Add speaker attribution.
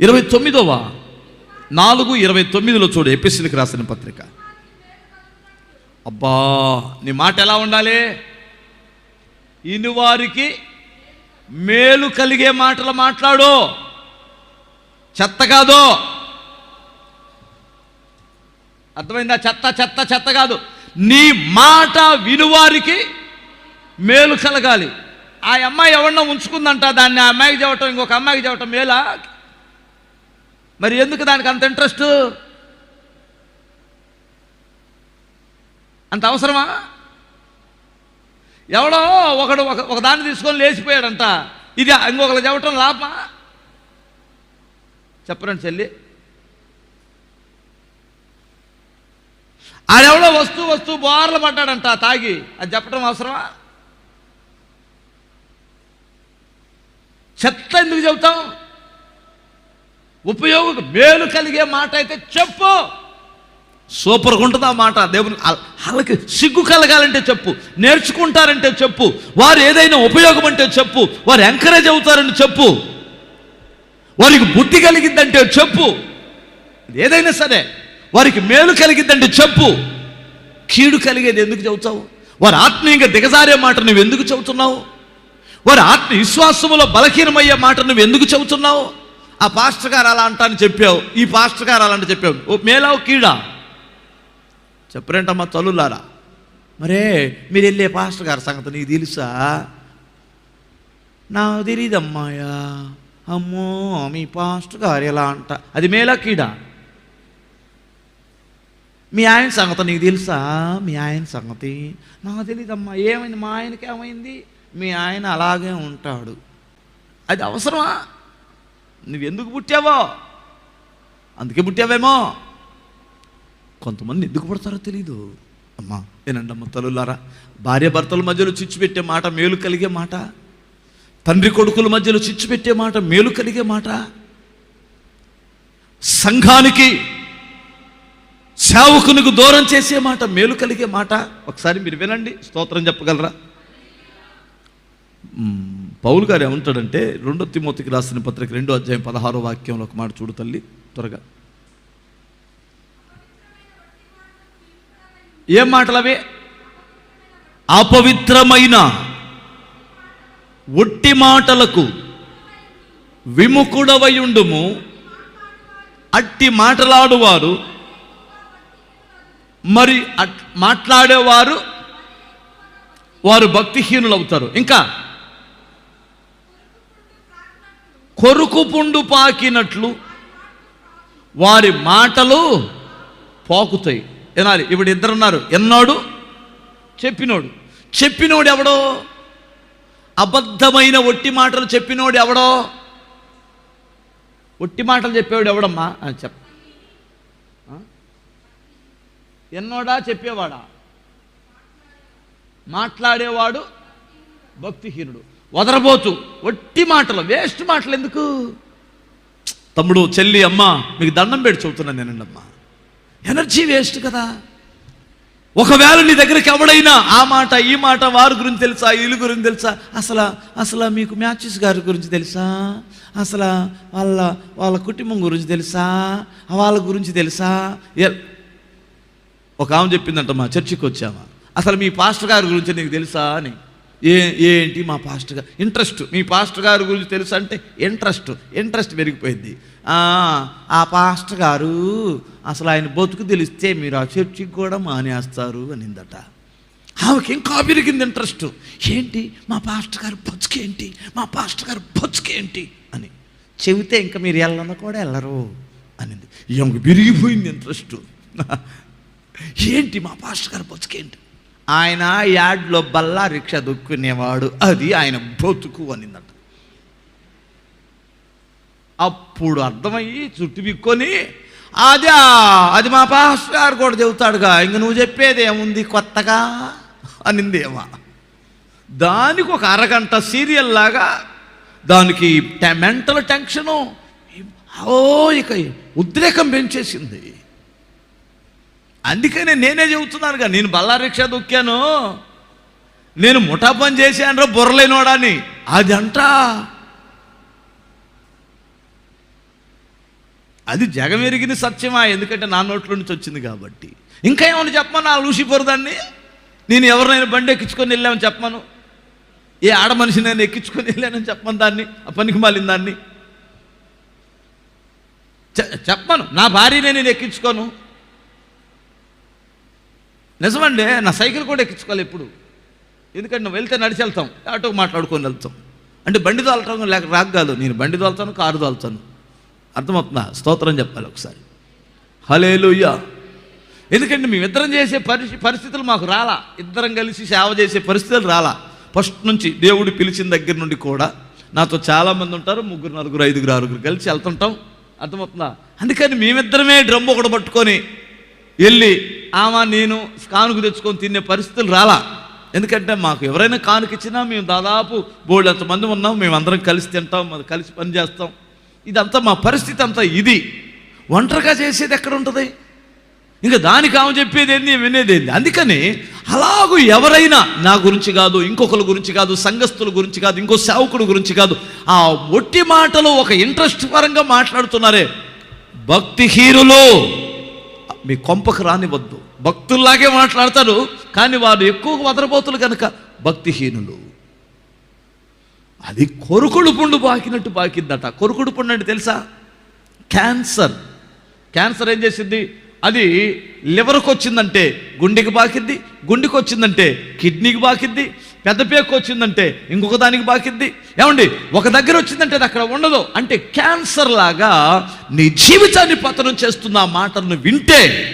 Speaker 1: ఇరవై తొమ్మిదవ నాలుగు ఇరవై తొమ్మిదిలో చూడు ఎపిసిలకు రాసిన పత్రిక. అబ్బా నీ మాట ఎలా ఉండాలి? ఇని వారికి మేలు కలిగే మాటలు మాట్లాడు. చెత్త కాదు. అర్థమైందా? చెత్త చెత్త చెత్త కాదు. నీ మాట వినువారికి మేలు కలగాలి. ఆ అమ్మాయి ఎవరినో ఉంచుకుందంట దాన్ని ఆ అమ్మాయికి చెప్పటం ఇంకొక అమ్మాయికి చెప్పటం మేలా? మరి ఎందుకు దానికి అంత ఇంట్రెస్ట్ అంత అవసరమా? ఎవడో ఒకడు ఒక ఒక దాన్ని తీసుకొని లేచిపోయాడంట. ఇది ఇంకొకరు చెప్పటం లాభమా? చెప్పరండి చెల్లి. ఆడెవడో వస్తూ వస్తూ బోర్లు పడ్డాడంట తాగి. అది చెప్పడం అవసరమా? చెత్త ఎందుకు చెబుతాం? ఉపయోగం మేలు కలిగే మాట అయితే చెప్పు. సూపర్గా ఉంటుంది ఆ మాట? దేవుని వాళ్ళకి సిగ్గు కలగాలంటే చెప్పు. నేర్చుకుంటారంటే చెప్పు. వారు ఏదైనా ఉపయోగం అంటే చెప్పు. వారు ఎంకరేజ్ అవుతారని చెప్పు. వారికి బుద్ధి కలిగిందంటే చెప్పు. ఏదైనా సరే వారికి మేలు కలిగిందంటే చెప్పు. కీడు కలిగేది ఎందుకు చెబుతావు? వారి ఆత్మీయంగా దిగజారే మాట నువ్వు ఎందుకు చెబుతున్నావు? వారి ఆత్మ విశ్వాసములో బలహీనమయ్యే మాట నువ్వు ఎందుకు చెబుతున్నావు? ఆ పాస్టర్ గారు అలా అంటాను చెప్పావు. ఈ పాస్టర్ గారు అలా అంటే చెప్పావు. ఓ మేలావు కీడా. చెప్పరేంటమ్మా తల్లులారా. మరే మీరు వెళ్ళే పాస్టర్ గారి సంగతి నీకు తెలుసా? నాకు తెలియదమ్మాయా అమ్మో మీ పాస్టర్ గారు ఎలా అంట. అది మేలా కీడా? మీ ఆయన సంగతి నీకు తెలుసా? మీ ఆయన సంగతి నాకు తెలియదమ్మా ఏమైంది? మా ఆయనకి ఏమైంది? మీ ఆయన అలాగే ఉంటాడు. అది అవసరమా? నువ్వు ఎందుకు పుట్టావో? అందుకే పుట్టావేమో? కొంతమంది ఎందుకు పుడతారో తెలీదు. అమ్మా ఏనండి అమ్మ తల్లులారా భార్య భర్తల మధ్యలో చిచ్చు పెట్టే మాట మేలు కలిగే మాట తండ్రి కొడుకుల మధ్యలో చిచ్చు పెట్టే మాట మేలు కలిగే మాట. సంఘానికి సేవకునికి దూరం చేసే మాట మేలు కలిగే మాట. ఒకసారి మీరు వినండి స్తోత్రం చెప్పగలరా? పౌలు గారు ఏమంటాడంటే రెండో తిమోతికి రాసిన పత్రిక రెండో అధ్యాయం పదహారో వాక్యంలో ఒక మాట చూడు తల్లి త్వరగా. ఏం మాటలవి అపవిత్రమైన ఒట్టి మాటలకు విముఖుడవయుండుము. అట్టి మాటలాడువారు మరి అట్ మాట్లాడేవారు వారు భక్తిహీనులు అవుతారు ఇంకా కొరుకు పుండు పాకినట్లు వారి మాటలు పాకుతాయి. వినాలి ఇప్పుడు ఇద్దరు ఉన్నారు ఎన్నాడు? చెప్పినోడు. చెప్పినోడు ఎవడో? అబద్ధమైన ఒట్టి మాటలు చెప్పినోడు ఎవడో? ఒట్టి మాటలు చెప్పేవాడు ఎవడమ్మా? ఆ, చెప్ప. ఎన్నోడా చెప్పేవాడా? మాట్లాడేవాడు భక్తిహీనుడు. వదరబోతు. ఒట్టి మాటలు వేస్ట్ మాటలు ఎందుకు? తమ్ముడు చెల్లి అమ్మ మీకు దండం పెట్టి చెబుతున్నాను నేనండి అమ్మా ఎనర్జీ వేస్ట్ కదా. ఒకవేళ నీ దగ్గరికి ఎవడైనా ఆ మాట ఈ మాట వారి గురించి తెలుసా వీళ్ళ గురించి తెలుసా? అసలు అసలు మీకు మ్యాచెస్ గారి గురించి తెలుసా? అసలు వాళ్ళ వాళ్ళ కుటుంబం గురించి తెలుసా? వాళ్ళ గురించి తెలుసా? ఒక ఆమె చెప్పిందంట మా చర్చికి వచ్చామా అసలు మీ పాస్టర్ గారి గురించి నీకు తెలుసా అని. ఏ ఏంటి మా పాస్టర్ గారు? ఇంట్రెస్ట్ మీ పాస్టర్ గారి గురించి తెలుసు అంటే ఇంట్రెస్ట్ ఇంట్రెస్ట్ పెరిగిపోయింది. "ఆ, పాస్టర్ గారు అసలు ఆయన బతుకు తెలిస్తే మీరు ఆ చర్చికి కూడా మానేస్తారు అనిందట. ఆమెకి ఇంకా పెరిగింది ఇంట్రెస్ట్ ఏంటి? మా పాస్టర్ గారు బతుకేంటి? మా పాస్టర్ గారు బతుకేంటి? అని. చెబితే ఇంకా మీరు వెళ్ళను కూడా వెళ్ళరు అనింది. ఈమెకు విరిగిపోయింది ఇంట్రెస్ట్ ఏంటి మా పాస్టర్ గారు బతుకేంటి? ఆయన యాడ్లో బల్లా రిక్షా దొక్కునేవాడు. అది ఆయన బ్రతుకు అనిందట. అప్పుడు అర్థమయ్యి చుట్టు బిక్కొని అదే అది మా పాస్టర్ గారు కూడా చెబుతాడుగా ఇంక నువ్వు చెప్పేది ఏముంది కొత్తగా? అనిందేమా. దానికి ఒక అరగంట సీరియల్ లాగా దానికి మెంటల్ టెన్షను ఓ ఇక ఉద్రేకం పెంచేసింది. అందుకనే నేనే చెబుతున్నానుగా నేను బల్లా రిక్షా దొక్కాను. నేను ముఠా పని చేశాను బుర్రలేనోడాని అది అంట అది జగమెరిగిన సత్యమా? ఎందుకంటే నా నోట్లో నుంచి వచ్చింది కాబట్టి. ఇంకా ఏమని చెప్పమను ఆ లూసిఫర్ దాన్ని? నేను ఎవరినైనా బండి ఎక్కించుకొని వెళ్ళామని చెప్పమను? ఏ ఆడ మనిషి నేను ఎక్కించుకొని వెళ్ళానని చెప్పను దాన్ని? ఆ పనికి మాలిన దాన్ని? చెప్పను నా భార్యనే నేను ఎక్కించుకోను. నిజమండి నా సైకిల్ కూడా ఎక్కించుకోవాలి ఎప్పుడు. ఎందుకంటే నువ్వు వెళ్తే నడిచి వెళ్తాం ఆటో మాట్లాడుకొని వెళ్తాం. అంటే బండి తోలటం లేక రాక కాదు నేను బండి తోలుతాను కారు తోలుతాను. అర్థమవుతుందా? స్తోత్రం చెప్పాలి ఒకసారి. హలేలుయ్యా ఎందుకంటే మేమిద్దరం చేసే పరిస్థితి పరిస్థితులు మాకు రాలా. ఇద్దరం కలిసి సేవ చేసే పరిస్థితులు రాలా. ఫస్ట్ నుంచి దేవుడు పిలిచిన దగ్గర నుండి కూడా నాతో చాలామంది ఉంటారు ముగ్గురు నలుగురు ఐదుగురు ఆరుగురు కలిసి వెళ్తుంటాం. అర్థమవుతుందా? అందుకని మేమిద్దరమే డ్రమ్ ఒకటి పట్టుకొని వెళ్ళి ఆమె నేను కానుక తెచ్చుకొని తినే పరిస్థితులు రాలా. ఎందుకంటే మాకు ఎవరైనా కానుక ఇచ్చినా మేము దాదాపు బోల్డ్ ఎంతమంది ఉన్నాం మేము అందరం కలిసి తింటాం మరి కలిసి పని చేస్తాం. ఇదంతా మా పరిస్థితి అంతా ఇది. ఒంటరిగా చేసేది ఎక్కడ ఉంటుంది? ఇంకా దానికి ఆమె చెప్పేది ఏంది వినేది ఏంది? అందుకని అలాగూ ఎవరైనా నా గురించి కాదు ఇంకొకరి గురించి కాదు సంఘస్థుల గురించి కాదు ఇంకో సేవకుడు గురించి కాదు ఆ ఒట్టి మాటలు ఒక ఇంట్రెస్ట్ పరంగా మాట్లాడుతున్నారే. భక్తిహీరులు మీ కొంపకు రానివద్దు భక్తుల్లాగే మాట్లాడతారు కానీ వారు ఎక్కువ వదరబోతులు కనుక భక్తిహీనులు. అది కొరుకుడు పుండు బాకినట్టు బాకిందట. కొరుకుడు పుండు అంటే తెలుసా? క్యాన్సర్. క్యాన్సర్ ఏం చేసింది? అది లివర్కి వచ్చిందంటే గుండెకి బాకిద్ది గుండెకి వచ్చిందంటే కిడ్నీకి బాకిద్ది పెద్ద పేకు వచ్చిందంటే ఇంకొక దానికి బాకిద్ది. ఏమండి? ఒక దగ్గర వచ్చిందంటే అది అక్కడ ఉండదు. అంటే క్యాన్సర్ లాగా నీ జీవితాన్ని పతనం చేస్తున్న ఆ మాటలను వింటే